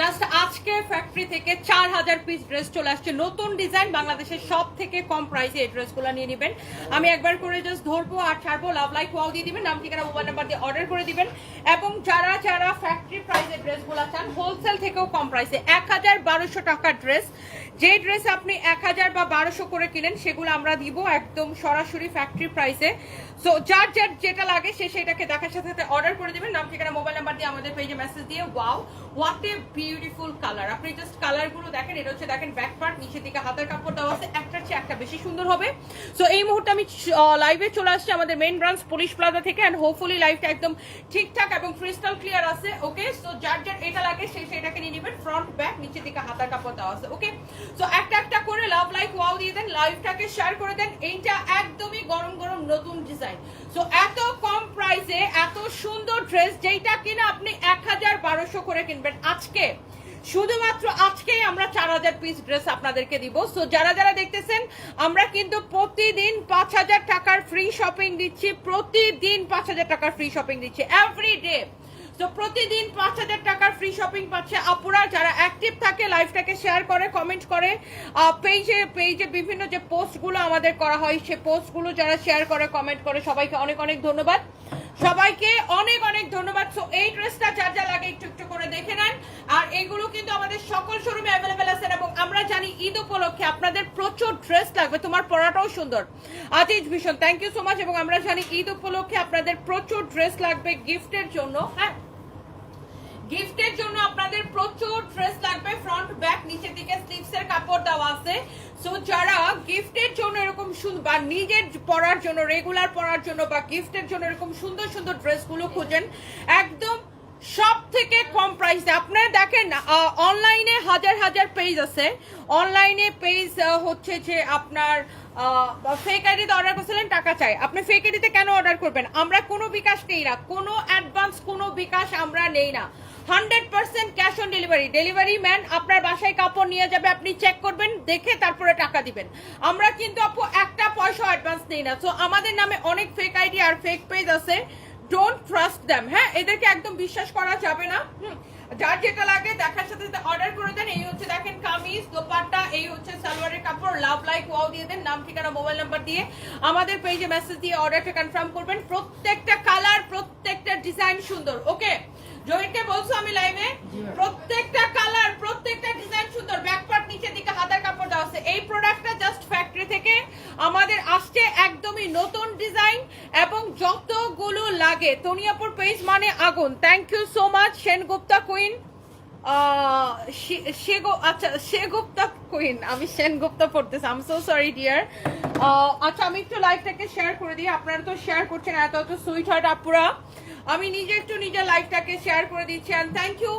Just আজকে factory থেকে চার হাজার পিস ড্রেস চলে আসছে। নতুন ডিজাইন বাংলাদেশের সব থেকে কম প্রাইসে এই ড্রেসগুলো নিয়ে নেবেন। আমি একবার করে জাস্ট ধরবো আর ছাড়বো লাভ লাইক ওয়াও দিয়ে দিবেন, নাম, ঠিকানা মোবাইল নাম্বার দিয়ে অর্ডার করে দিবেন। এবং যারা যারা ফ্যাক্টরি প্রাইসে ড্রেসগুলো চান হোলসেল থেকেও কম প্রাইসে এক হাজার বারোশো টাকার ড্রেস যে ড্রেস আপনি এক হাজার বা বারোশো করে কিনেন, সেগুলো আমরা দিব একদম সরাসরি ফ্যাক্টরি প্রাইসে সো যার যার যেটা লাগে, সে সেটাকে দেখার সাথে সাথে অর্ডার করে দিবেন। নাম, ঠিকানা মোবাইল নাম্বার দিয়ে আমাদের পেজে মেসেজ দিয়ে। Wow what a beautiful colour আপনি জাস্ট কালারগুলো দেখেন, এটা হচ্ছে দেখেন ব্যাক পার্ট নিচের দিকে হাতের কাপড় দেওয়া আছে, একটার চেয়ে একটা বেশি সুন্দর হবে। সো এই মুহূর্তে আমি লাইভে চলে আসছি আমাদের মেন ব্রাঞ্চ পুলিশ প্লাজা থেকে অ্যান্ড হোপফুলি লাইভটা একদম ঠিকঠাক এবং ক্রিস্টাল ক্লিয়ার আছে ওকে সো যার যার এটা লাগে, সে সেটাকে নিয়ে নেবেন ফ্রন্ট ব্যাক নিচের দিকে হাতার কাপড় দেওয়া আছে ওকে সো একটা একটা করে লাভ লাইক ওয়াও দিয়ে দেন লাইভটাকে শেয়ার করে দেন। এইটা একদমই গরম গরম নতুন ডিজাইন সো এত কম প্রাইসে এত সুন্দর ড্রেস যেইটা কিনা আপনি এক হাজার বারোশো করে কিনবেন। আজকে, শুধুমাত্র আজকেই আমরা চার হাজার পিস ড্রেস আপনাদেরকে দিব। সো যারা যারা দেখতেছেন, আমরা কিন্তু প্রতিদিন পাঁচ হাজার টাকার ফ্রি শপিং দিচ্ছি। প্রতিদিন পাঁচ হাজার টাকার ফ্রি শপিং দিচ্ছি। এভরি ডে তো প্রতিদিন পাঁচ হাজার টাকার ফ্রি শপিং পাচ্ছে আপুরা, যারা অ্যাক্টিভ থাকে লাইভটাকে শেয়ার করে কমেন্ট করে। পেজে পেজে বিভিন্ন যে পোস্টগুলো আমাদের করা হয়, সে পোস্টগুলো যারা শেয়ার করে কমেন্ট করে, সবাইকে অনেক অনেক ধন্যবাদ। সবাইকে অনেক অনেক ধন্যবাদ। সো এই ড্রেসটা যার যা লাগে একটু একটু করে দেখে নেন। আর এগুলো কিন্তু আমাদের সকল শোরুমে অ্যাভেলেবেল আছে এবং আমরা জানি ঈদ উপলক্ষে আপনাদের প্রচুর ড্রেস লাগবে। তোমার পড়াটাও সুন্দর। আজিজ ভীষণ থ্যাংক ইউ সো মাচ এবং আমরা জানি ঈদ উপলক্ষে আপনাদের প্রচুর ড্রেস লাগবে গিফটের জন্য। হ্যাঁ গিফটের জন্য আপনাদের প্রচুর ড্রেস লাগবে ফ্রন্ট ব্যাক নিচের দিকে স্লিভস এর কাপড় দেওয়া আছে। সো যারা গিফটের জন্য এরকম বা নিজের পরার জন্য রেগুলার পরার জন্য বা গিফটের জন্য এরকম সুন্দর সুন্দর ড্রেসগুলো খুঁজেন, একদম সব থেকে কম প্রাইসে আপনারা দেখেন অনলাইনে হাজার হাজার পেজ আছে। অনলাইনে পেজ হচ্ছে যে আপনার ফেক আইডিতে অর্ডার করছিলেন, টাকা চাই। আপনি ফেক আইডিতে কেন অর্ডার করবেন? আমরা কোনো বিকাশ নেই না। কোনো অ্যাডভান্স কোনো বিকাশ আমরা নেই না। Hundred percent cash on delivery delivery man আপনার বাসায় কাপড় নিয়ে যাবে, আপনি চেক করবেন, দেখে তারপরে টাকা দিবেন। আমরা কিন্তু আপু একটা পয়সা অ্যাডভান্স নেই না। সো আমাদের নামে অনেক ফেক আইডি আর ফেক পেজ আছে। ডোন্ট ট্রাস্ট দ্যাম হ্যাঁ এদেরকে একদম বিশ্বাস করা যাবে না। হুম। যার যেটা লাগে দেখার সাথে সাথে অর্ডার করে দেন। এই হচ্ছে দেখেন কামিজ দোপাট্টা এই হচ্ছে সালোয়ারের কাপড় লাভ লাইক ওয়াও দিয়ে দেন। নাম ঠিকানা মোবাইল নাম্বার দিয়ে আমাদের পেজে মেসেজ দিয়ে অর্ডারটা কনফার্ম করবেন। প্রত্যেকটা কালার প্রত্যেকটা ডিজাইন সুন্দর ওকে জয়কে বলছো আমি লাইভে প্রত্যেকটা কালার প্রত্যেকটা ডিজাইন সুন্দর। ব্যাক পার্ট নিচের দিকে হাতার কাপড় দেওয়া আছে। এই প্রোডাক্টটা জাস্ট ফ্যাক্টরি থেকে আমাদের আসছে একদমই নতুন ডিজাইন এবং যতগুলো লাগে, তনিয়াপুর পেজ মানে আগুন। Thank you so much Sengupta queen আচ্ছা কুইন আমি সেনগুপ্তা সো সরি ডিয়ার আচ্ছা আমি একটু শেয়ার করে দিই। আপনারা তো শেয়ার করছেন, এত এত সুইট আপুরা। আমি একটু নিজের শেয়ার করে দিচ্ছি। You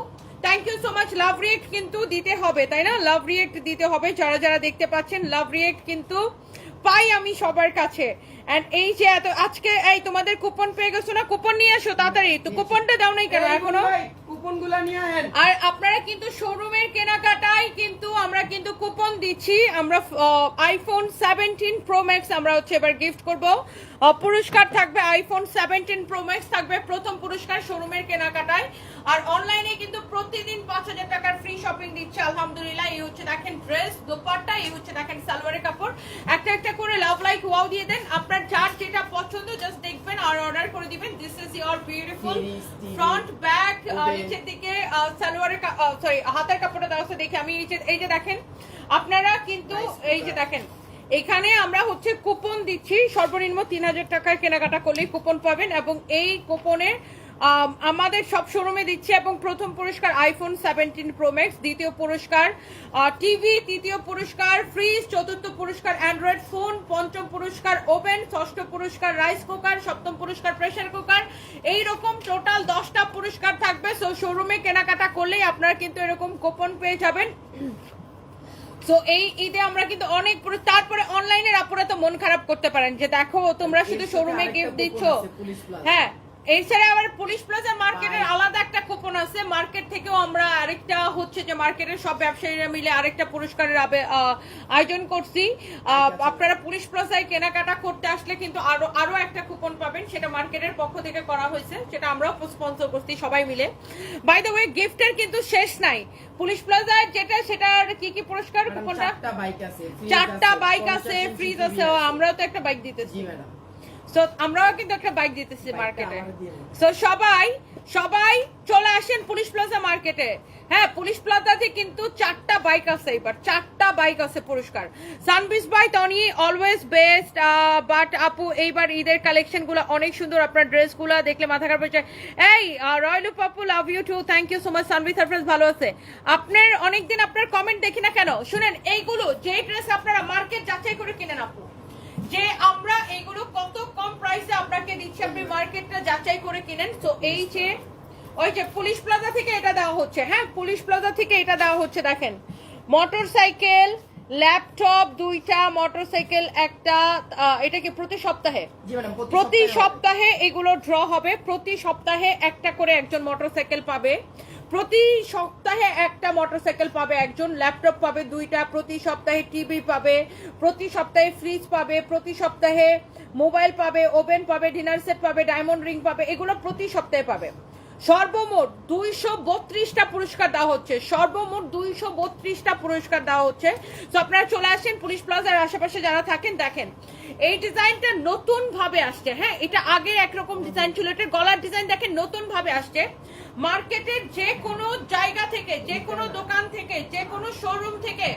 thank you so much love কিন্তু দিতে হবে, তাই না? লাভ রিয়েক্ট দিতে হবে। যারা যারা দেখতে পাচ্ছেন লাভ রিয়েক্ট কিন্তু পাই আমি সবার কাছে। অ্যান্ড এই যে এত আজকে এই তোমাদের কুপন পেয়ে গেছো না? কুপন নিয়ে আসো তাড়াতাড়ি। তো কুপনটা দাও নাই কেন এখনও? কুপনগুলা নিয়ে আহেন? আর আপনারা কিন্তু শোরুমের কেনাকাটায় কিন্তু আমরা কিন্তু কুপন দিচ্ছি। আমরা আইফোন সেভেন্টিন প্রো ম্যাক্স আমরা হচ্ছে এবার গিফট করব। পুরস্কার থাকবে আইফোন সেভেন্টিন প্রো ম্যাক্স থাকবে প্রথম পুরস্কার শোরুমের কেনাকাটায়। আর অনলাইনে কিন্তু প্রতিদিন পাঁচ হাজার টাকার ফ্রি শপিং দিচ্ছে। আলহামদুলিল্লাহ, এই হচ্ছে দেখেন ড্রেস দোপাট্টা, এই হচ্ছে দেখেন সালোয়ারের কাপড়। একটা একটা করে লাভ লাইক ওয়াও দিয়ে দেন। আপনার যার যেটা পছন্দ জাস্ট দেখবেন। আর অর্ডার করে দিবেন। This is your beautiful. Front back নিচের দিকে সালোয়ারের সরি হাতের কাপড়টা দেওয়া দেখে আমি এই যে দেখেন আপনারা কিন্তু এই যে দেখেন এখানে আমরা হচ্ছে কুপন দিচ্ছি। সর্বনিম্ন তিন হাজার টাকার কেনাকাটা করলেই কুপন পাবেন এবং এই কুপনে আমাদের সব শোরুমে দিচ্ছে এবং প্রথম পুরস্কার আইফোন সেভেন্টিন প্রো ম্যাক্স দ্বিতীয় পুরস্কার টিভি তৃতীয় পুরস্কার ফ্রিজ চতুর্থ পুরস্কার অ্যান্ড্রয়েড ফোন পঞ্চম পুরস্কার ওভেন ষষ্ঠ পুরস্কার রাইস কুকার সপ্তম পুরস্কার প্রেশার কুকার। এই রকম টোটাল দশটা পুরস্কার থাকবে। সো শোরুমে কেনাকাটা করলেই আপনারা কিন্তু এরকম কুপন পেয়ে যাবেন। সো এই ঈদে আমরা কিন্তু অনেক তারপরে অনলাইনের আপনারা তো মন খারাপ করতে পারেন যে দেখো তোমরা শুধু শোরুমে গিফট দিচ্ছ। হ্যাঁ। এছাড়া আবার পুলিশ প্লাজা মার্কেটের আলাদা একটা কুপন আছে। মার্কেট থেকেও আমরা আরেকটা হচ্ছে যে মার্কেটের সব ব্যবসায়ীরা মিলে আরেকটা পুরস্কারের আয়োজন করছি। আপনারা পুলিশ প্লাজায় কেনাকাটা করতে আসলে কিন্তু আরও আরও একটা কুপন পাবেন। সেটা মার্কেটের পক্ষ থেকে করা হয়েছে। সেটা আমরাও স্পন্সর করছি সবাই মিলে। বাই দ্য ওয়ে গিফটের কিন্তু শেষ নাই। পুলিশ প্লাজার যেটা সেটার কি কি পুরস্কার কোনটা চারটা বাইক আছে চারটা বাইক আছে ফ্রিজ আছে আমরাও তো একটা বাইক দিতেছি। ম্যাডাম সো আমরাও কিন্তু একটা বাইক দিতেছি মার্কেটে। সো সবাই সবাই চলে আসেন পুলিশ প্লাজা মার্কেটে হ্যাঁ পুলিশ প্লাজাতে কিন্তু চারটা বাইক আছে এবার। চারটা বাইক আছে পুরস্কার। সানবিস by Tony always best but আপু এইবার ঈদের কালেকশনগুলো অনেক সুন্দর। আপনার ড্রেসগুলো দেখলে মাথা খারাপ হয়ে যায়। এই royal Papu love you too thank you so much সানবি surprise ভালো আছে। আপনার অনেকদিন আপনার কমেন্ট দেখি না কেন? শুনেন এইগুলো যে ড্রেস আপনারা মার্কেট যাচাই করে কিনেন আপু। যে আমরা এগুলো কত কম প্রাইসে আপনাকে দিচ্ছি আপনি মার্কেটটা যাচাই করে কিনেন। তো এই যে ওই যে পুলিশ প্লাজা থেকে এটা দেওয়া হচ্ছে হ্যাঁ? পুলিশ প্লাজা থেকে এটা দেওয়া হচ্ছে দেখেন। মোটর সাইকেল ল্যাপটপ দুইটা মোটর সাইকেল একটা এটা কি প্রতি সপ্তাহে? প্রতি সপ্তাহে সপ্তাহে এগুলো ড্র হবে প্রতি সপ্তাহে একটা করে একজন মোটরসাইকেল পাবে। প্রতি সপ্তাহে একটা মোটরসাইকেল পাবে, একজন ল্যাপটপ পাবে, দুইটা, প্রতি সপ্তাহে টিভি পাবে, প্রতি সপ্তাহে ফ্রিজ পাবে, প্রতি সপ্তাহে মোবাইল পাবে ওভেন পাবে ডিনার সেট পাবে ডায়মন্ড রিং পাবে, এগুলো প্রতি সপ্তাহে পাবে। সর্বমোট দুইশো বত্রিশটা পুরস্কার দেওয়া হচ্ছে। সর্বমোট দুইশো বত্রিশটা পুরস্কার দেওয়া হচ্ছে। তো আপনারা চলে আসেন পুলিশ প্লাজার আশেপাশে যারা থাকেন, দেখেন। এই ডিজাইনটা নতুন ভাবে আসছে হ্যাঁ? এটা আগে একরকম ডিজাইন ছিল, এটা গলার ডিজাইন দেখেন নতুন ভাবে আসছে। মার্কেটের যে কোনো জায়গা থেকে, যে কোনো দোকান থেকে, যে কোনো শোরুম থেকে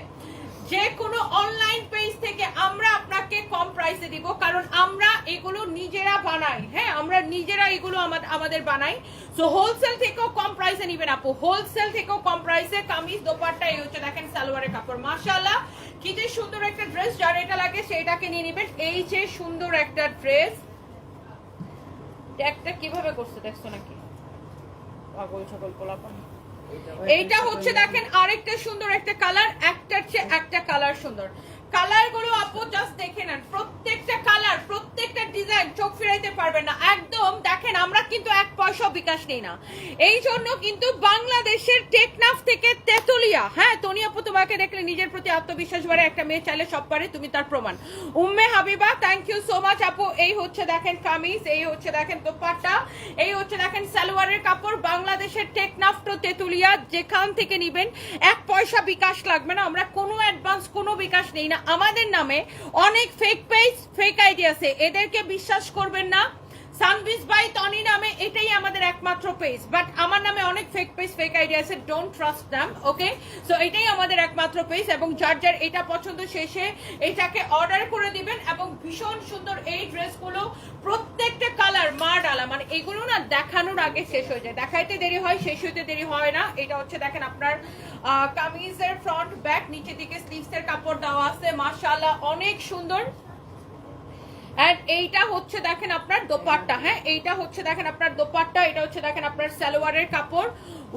যে কোনো অনলাইন পেজ থেকে আমরা আপনাকে কম প্রাইসে দিব, কারণ আমরা এগুলো নিজেরা বানাই। হ্যাঁ আমরা নিজেরা এগুলো আমাদের বানাই। সো হোলসেল থেকেও কম প্রাইসে নিবেন আপু। হোলসেল থেকেও কম প্রাইসে কামিজ, দোপাট্টা, এই হচ্ছে দেখেন সালোয়ারের কাপড়। মাশাআল্লাহ, কি যে সুন্দর একটা ড্রেস যার এটা লাগে সেটাকে নিয়ে নিবেন। এই যে সুন্দর একটা ড্রেস একটা কীভাবে করছে, দেখছ নাকি? পাগল, ছাগল, পোলাপান। এইটা হচ্ছে দেখেন আরেকটা সুন্দর একটা কালার একটার চেয়ে একটা কালার সুন্দর। কালারগুলো আপু জাস্ট দেখে নেন। প্রত্যেকটা কালার, প্রত্যেকটা ডিজাইন চোখ ফিরাইতে পারবেন না। একদম, দেখেন, আমরা কিন্তু এক পয়সা বিকাশ নেই না। এই জন্য কিন্তু বাংলাদেশের টেকনাফ থেকে হ্যাঁ তনি আপু তোমাকে দেখলে নিজের প্রতি আত্মবিশ্বাস বাড়ে, একটা মেয়ে চাইলে সব পারে, তুমি তার প্রমাণ। Umme Habiba thank you so much আপু। এই হচ্ছে দেখেন কামিজ, এই হচ্ছে দেখেন দোপাট্টা, এই হচ্ছে দেখেন সালোয়ারের কাপড়, বাংলাদেশের টেকনাফ টু তেতুলিয়া, যেখান থেকে নিবেন এক পয়সা বিকাশ লাগবে না, আমরা কোনো অ্যাডভান্স কোনো বিকাশ নেই না। আমাদের নামে অনেক ফেক পেজ ফেক আইডি আছে। এদেরকে বিশ্বাস করবেন না। সানবিস বাই টনি নামে এটাই আমাদের একমাত্র পেজ বাট আমার নামে অনেক ফেক পেজ ফেক আইডি আছে don't trust them okay so এটাই আমাদের একমাত্র পেজ এবং যার যার এটা পছন্দ শেষে এটাকে অর্ডার করে দিবেন এবং ভীষণ সুন্দর এই ড্রেসগুলো, প্রত্যেকটা কালার মা ডালা মানে এগুলো না দেখানোর আগে শেষ হয়ে যায়। দেখাইতে দেরি হয়, শেষ হইতে দেরি হয় না। এটা হচ্ছে দেখেন আপনার কামিজের ফ্রন্ট ব্যাক নিচে দিকে স্লিভস এর কাপড় দেওয়া আছে, মাশাআল্লাহ, অনেক সুন্দর। এন্ড এইটা হচ্ছে দেখেন আপনার দোপাট্টা হ্যাঁ? এইটা হচ্ছে দেখেন আপনার দোপাট্টা, এটা হচ্ছে দেখেন আপনার সালোয়ারের কাপড়।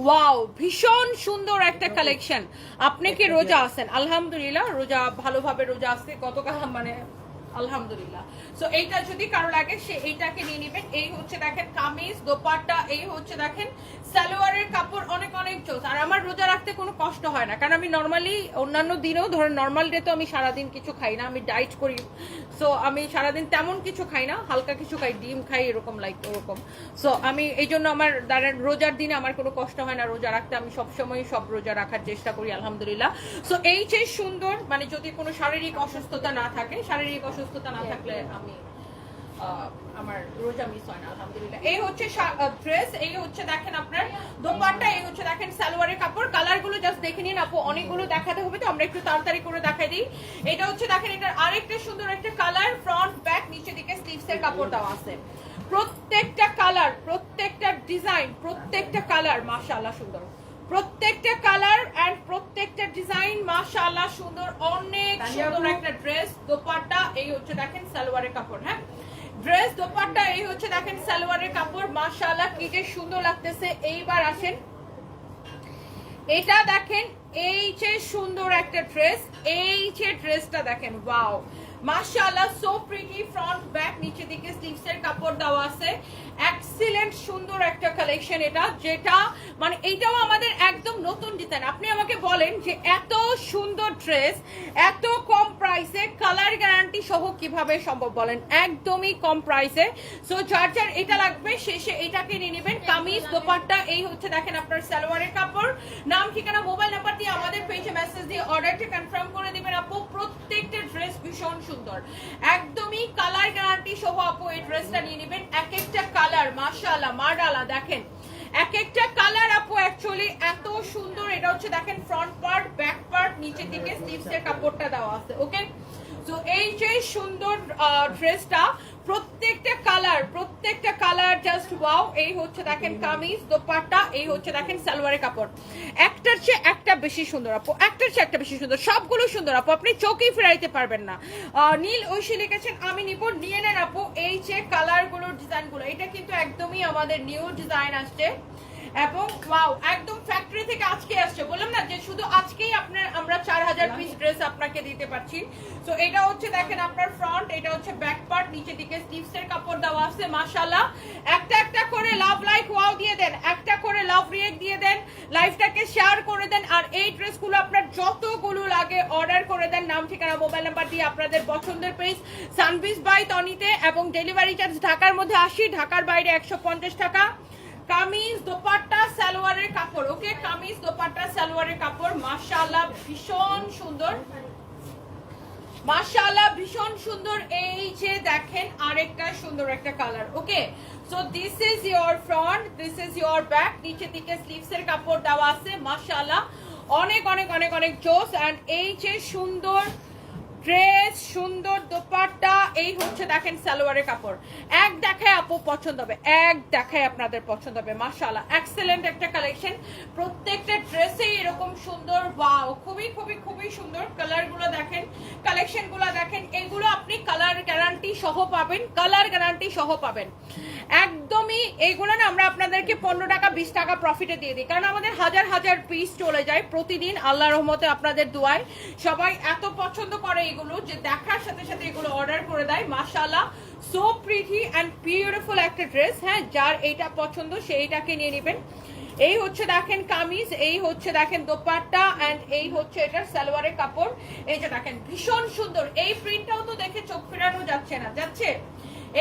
ওয়াও ভীষণ সুন্দর একটা কালেকশন আপনি কি রোজা আছেন? আলহামদুলিল্লাহ, রোজা, ভালোভাবে রোজা আছে গতকাল মানে আলহামদুলিল্লাহ। সো এইটা যদি কারও লাগে, সে এইটাকে নিয়ে নেবেন। এই হচ্ছে দেখেন কামিজ, দোপাট্টা, এই হচ্ছে দেখেন সালোয়ারের কাপড়, অনেক অনেক আর আমার রোজা রাখতে কোনো কষ্ট হয় না, কারণ আমি নর্মালি অন্যান্য দিনেও ধরেন নর্মাল ডে তো আমি সারাদিন কিছু খাই না, আমি ডাইট করি। সো আমি সারাদিন তেমন কিছু খাই না, হালকা কিছু খাই, ডিম খাই, এরকম লাইক ওরকম। সো আমি এই জন্য আমার রোজার দিনে আমার কোনো কষ্ট হয় না, রোজা রাখতে। আমি সবসময় সব রোজা রাখার চেষ্টা করি, আলহামদুলিল্লাহ। সো এই যে সুন্দর মানে যদি কোনো শারীরিক অসুস্থতা না থাকে, শারীরিক অসুস্থতা না থাকলে আমি অনেকগুলো দেখাতে হবে তো, আমরা একটু তাড়াতাড়ি করে দেখাই দিই। এটা হচ্ছে দেখেন সুন্দর একটা কালার ফ্রন্ট নিচে দিকে আছে। প্রত্যেকটা কালার প্রত্যেকটা ডিজাইন প্রত্যেকটা কালার মাশাআল্লাহ সুন্দর। প্রত্যেকটা কালার এন্ড প্রত্যেকটা ডিজাইন মাশাআল্লাহ সুন্দর অনেক সুন্দর একটা ড্রেস দোপাট্টা এই হচ্ছে দেখেন সালোয়ারের কাপড় হ্যাঁ? ড্রেস দোপাট্টা এই হচ্ছে দেখেন সালোয়ারের কাপড় মাশাআল্লাহ কি যে সুন্দর লাগতেছে। এইবার আসেন। এটা দেখেন এই যে সুন্দর একটা ড্রেস এই যে ড্রেসটা দেখেন ওয়াও মাশাআল্লাহ সো প্রিটি ফ্রন্ট ব্যাক নিচে দিকে স্লিভস এর কাপড় দেওয়া আছে। সুন্দর একটা কালেকশন এটা, যেটা মানে এইটাও আমাদের একদম নতুন ডিজাইন আপনি আমাকে বলেন যে এত সুন্দর ড্রেস এত কম প্রাইসে কালার গ্যারান্টি সহ কীভাবে সম্ভব বলেন? একদমই কম প্রাইসে সো যার যার এটা লাগবে, শেষে এটাকে নিয়ে নেবেন। কামিজ, দোপাট্টা, এই হচ্ছে দেখেন আপনার সালোয়ারের কাপড়। নাম, ঠিকানা মোবাইল নাম্বার দিয়ে আমাদের পেজে মেসেজ দিয়ে অর্ডারটা কনফার্ম করে দিবেন আপু। প্রত্যেকটা ড্রেস ভীষণ সুন্দর। একদমই কালার গ্যারান্টি সহ আপু এই ড্রেসটা নিয়ে নেবেন। এক একটা কালার মাশাআল্লাহ মার্ডালা দেখেন। এক একটা কালার আপু অ্যাকচুয়ালি এত সুন্দর। এটা হচ্ছে, দেখেন ফ্রন্ট পার্ট ব্যাক পার্ট নিচে থেকে স্লিভস এর কাপড়টা দেওয়া আছে ওকে তো এই যে সুন্দর ড্রেসটা প্রত্যেকটা কালার প্রত্যেকটা কালার জাস্ট ওয়াও এই হচ্ছে দেখেন কামিজ, দোপাট্টা, এই হচ্ছে দেখেন সালোয়ারের কাপড়। একটার চেয়ে একটা বেশি সুন্দর আপু, একটার চেয়ে একটা বেশি সুন্দর, সবগুলো সুন্দর আপু, আপনি চোখেই ফেরাইতে পারবেন না। নীল ঐশী লিখেছেন, আমি নিব, নিয়ে নেন আপু, এই যে কালারগুলোর ডিজাইনগুলো এটা কিন্তু একদমই আমাদের নিউ ডিজাইন আসছে। এবং ওয়াও একদম ফ্যাক্টরি থেকে আজকে আসছে। বললাম না যে শুধু আজকেই আপনার আমরা চার হাজার পিস ড্রেস আপনাকে দিতে পারছি। তো এটা হচ্ছে দেখেন আপনার ফ্রন্ট এটা হচ্ছে ব্যাক পার্ট নিচের দিকে স্লিভস এর কাপড় দেওয়া আছে, মাশাআল্লাহ। একটা একটা করে লাভ লাইক ওয়াও দিয়ে দেন। একটা করে লাভ রিয়েক্ট দিয়ে দেন লাইভটাকে শেয়ার করে দেন, আর এই ড্রেসগুলো আপনার যতগুলো লাগে অর্ডার করে দেন। নাম, ঠিকানা মোবাইল নাম্বার দিয়ে আপনাদের পছন্দের পেজ সানভিস বাই তনিতে এবং ডেলিভারি চার্জ ঢাকার মধ্যে আশি, ঢাকার বাইরে একশো পঞ্চাশ টাকা। কামিজ, দোপাট্টা, সালোয়ারের কাপড়। ওকে, কামিজ, দোপাট্টা, সালোয়ারের কাপড়। মাশাআল্লাহ, ভীষণ সুন্দর। মাশাআল্লাহ, ভীষণ সুন্দর। এই যে দেখেন, আরেকটা সুন্দর একটা colour okay? So this is your front this is your back নিচে দিকে স্লিভস এর কাপড় দেওয়া আছে, মাশাআল্লাহ। অনেক অনেক অনেক অনেক জোস। এন্ড এই যে সুন্দর ড্রেস সুন্দর এই হচ্ছে দেখেন সালোয়ারের কাপড়। এক দেখায় আপু পছন্দ হবে, এক দেখায় আপনাদের পছন্দ হবে, মাশাআল্লাহ। এক্সেলেন্ট একটা কালেকশন প্রত্যেকটা ড্রেসেই এরকম সুন্দর ওয়াও খুবই খুবই খুবই সুন্দর। কালারগুলো দেখেন কালেকশনগুলো দেখেন, এগুলো আপনি কালার গ্যারান্টি সহ পাবেন কালার গ্যারান্টি সহ পাবেন। একদমই এইগুলো না আমরা আপনাদেরকে পনেরো টাকা, বিশ টাকা প্রফিটে দিয়ে দিই। কারণ আমাদের হাজার হাজার পিস চলে যায় প্রতিদিন, আল্লাহ রহমতে আপনাদের দোয়ায়। সবাই এত পছন্দ করে এগুলো যে দেখার সাথে সাথে এগুলো অর্ডার করে দেয়। মাশাআল্লাহ সো প্রিটি অ্যান্ড বিউটিফুল একটা ড্রেস হ্যাঁ যার এইটা পছন্দ সেইটাকে নিয়ে নেবেন। এই হচ্ছে দেখেন কামিজ এই হচ্ছে দেখেন দোপাট্টা এন্ড এই হচ্ছে এটার সালোয়ারের কাপড়। এই যে দেখেন ভীষণ সুন্দর। এই প্রিন্টটাও তো দেখে চোখ ফেরানো যাচ্ছে না যাচ্ছে?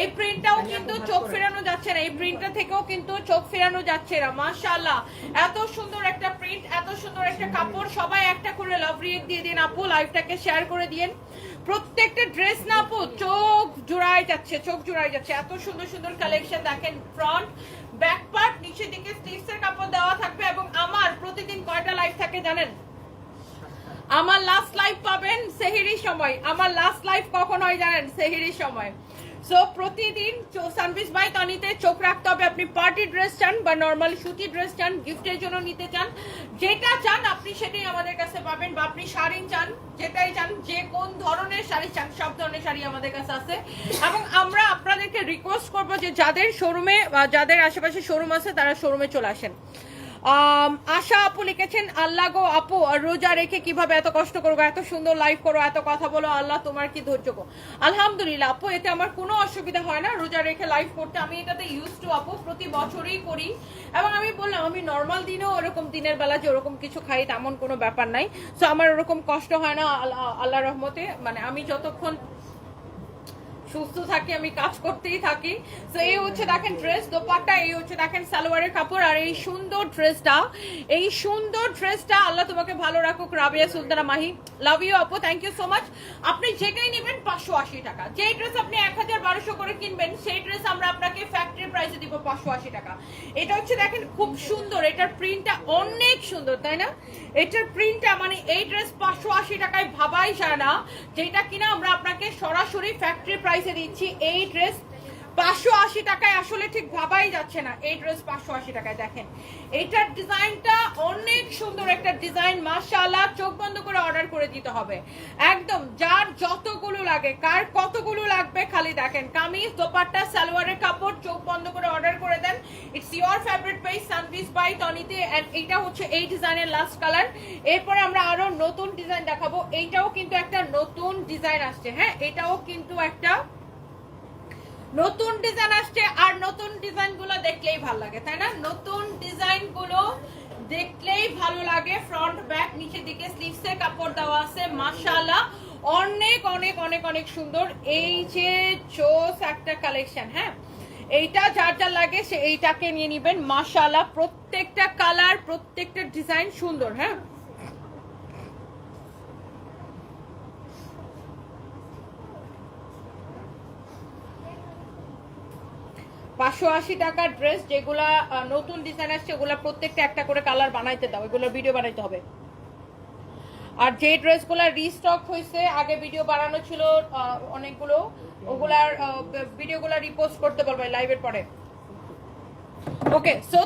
এই প্রিন্টটাও কিন্তু চোখ ফেরানো যাচ্ছে না। এই প্রিন্টটা থেকেও কিন্তু চোখ ফেরানো যাচ্ছে না মাশাআল্লাহ। এত সুন্দর একটা প্রিন্ট এত সুন্দর একটা কাপড়। সবাই একটা করে লাভ রিয়েক্ট দিয়ে দিন আপু লাইভটাকে শেয়ার করে দিন প্রত্যেকটা ড্রেস না আপু চোখ জোড়ায় যাচ্ছে, চোখ জোড়ায় যাচ্ছে। এত সুন্দর সুন্দর কালেকশন দেখেন ফ্রন্ট ব্যাক পার্ট নিচের দিকে স্লিভস এর কাপড় দেওয়া থাকবে এবং আমার প্রতিদিন কয়টা লাইভ থাকে জানেন? আমার লাস্ট লাইভ পাবেন সেহিরি সময়। আমার লাস্ট লাইভ কখন হয় জানেন? সেহিরি সময়। সো প্রতিদিন সার্ভিস বাই তনিতে চোখ রাখতে হবে। আপনি পার্টি ড্রেস চান বা নর্মাল সুতি ড্রেস চান গিফটের জন্য নিতে চান, যেটা চান আপনি সেটাই আমাদের কাছে পাবেন বা আপনি শাড়ি চান, যেটাই চান, যে কোন ধরনের শাড়ি চান, সব ধরনের শাড়ি আমাদের কাছে আছে। এবং আমরা আপনাদেরকে রিকোয়েস্ট করব যে যাদের শোরুমে যাদের আশেপাশে শোরুম আছে, তারা শোরুমে চলে আসেন। আশা আপু লিখেছেন, আল্লাহ গো আপু রোজা রেখে কীভাবে এত কষ্ট করব? এত সুন্দর লাইভ করো, এত কথা বলো, আল্লাহ তোমার কি ধৈর্য গো? আলহামদুলিল্লাহ আপু, এতে আমার কোনো অসুবিধা হয় না, রোজা রেখে লাইভ করতে। আমি এটাতে ইউজ টু আপু, প্রতি বছরই করি। এবং আমি বললাম, আমি নর্মাল দিনেও ওরকম দিনের বেলা যে ওরকম কিছু খাই, তেমন কোনো ব্যাপার নাই। সো আমার ওরকম কষ্ট হয় না আল্লাহ রহমতে। মানে আমি যতক্ষণ সুস্থ থাকি, আমি কাজ করতেই থাকি। তো এই হচ্ছে দেখেন ড্রেস দোপাট্টা, এই হচ্ছে দেখেন সালোয়ারের কাপড়, আর এই সুন্দর ড্রেসটা এই সুন্দর ড্রেসটা আল্লাহ তোমাকে ভালো রাখুক, রাবিয়া সুলতানা মাহি। লাভ ইউ আপু থ্যাংক ইউ সো মাচ আপনি যেটাই নেবেন পাঁচশো আশি টাকা। যে ড্রেস আপনি এক হাজার বারোশো করে কিনবেন, সেই ড্রেস আমরা আপনাকে ফ্যাক্টরি প্রাইসে দিব পাঁচশো আশি টাকা। এটা হচ্ছে দেখেন খুব সুন্দর, এটার প্রিন্টটা অনেক সুন্দর, তাই না? এটার প্রিন্টটা মানে এই ড্রেস পাঁচশো আশি টাকায় ভাবাই যায় না। যেটা কিনা আমরা আপনাকে সরাসরি ফ্যাক্টরি প্রাইসে দিচ্ছি এই ড্রেস পাঁচশো আশি টাকায় আসলে ঠিক ভাবাই যাচ্ছে না। এই ড্রেস পাঁচশো আশি টাকায়, দেখেন। এইটার ডিজাইনটা অনেক সুন্দর একটা ডিজাইন, মাশাআল্লাহ, চোখ বন্ধ করে অর্ডার করে দিতে হবে। একদম, যার যতগুলো লাগে, কার কতগুলো লাগবে খালি দেখেন। কামিজ, দোপাট্টা, সালোয়ারের কাপড়, চোখ বন্ধ করে অর্ডার করে দেন। ইটস ইয়োর ফেভারিট পেজ সানভিস বাই টনিতে এন্ড এইটা হচ্ছে এই ডিজাইনের লাস্ট কালার এরপরে আমরা আরও নতুন ডিজাইন দেখাবো। এইটাও কিন্তু একটা নতুন ডিজাইন আসছে হ্যাঁ? এটাও কিন্তু একটা নতুন ডিজাইন আসছে আর নতুন ডিজাইনগুলো দেখলেই ভালো লাগে, তাই না? নতুন ডিজাইনগুলো দেখলেই ভালো লাগে। ফ্রন্ট ব্যাক নিচের দিকে স্লিভস এর কাপড় দেওয়া আছে, মাশাআল্লাহ। অনেক অনেক অনেক অনেক সুন্দর। এই যে চোস একটা কালেকশন হ্যাঁ? এইটা যার যার লাগে সে এইটাকে নিয়ে নিবেন। মাশাআল্লাহ, প্রত্যেকটা কালার প্রত্যেকটা ডিজাইন সুন্দর হ্যাঁ? পাঁচশো আশি টাকার ড্রেস যেগুলা নতুন ডিজাইন আসছে, ওগুলা প্রত্যেকটা একটা করে কালার বানাইতে দাও, এগুলো ভিডিও বানাইতে হবে। আর যে ড্রেসগুলো রিস্টক হয়েছে আগে ভিডিও বানানো ছিল অনেকগুলো, ওগুলার ভিডিওগুলো রিপোস্ট করতে পারবে লাইভের পরে। Okay so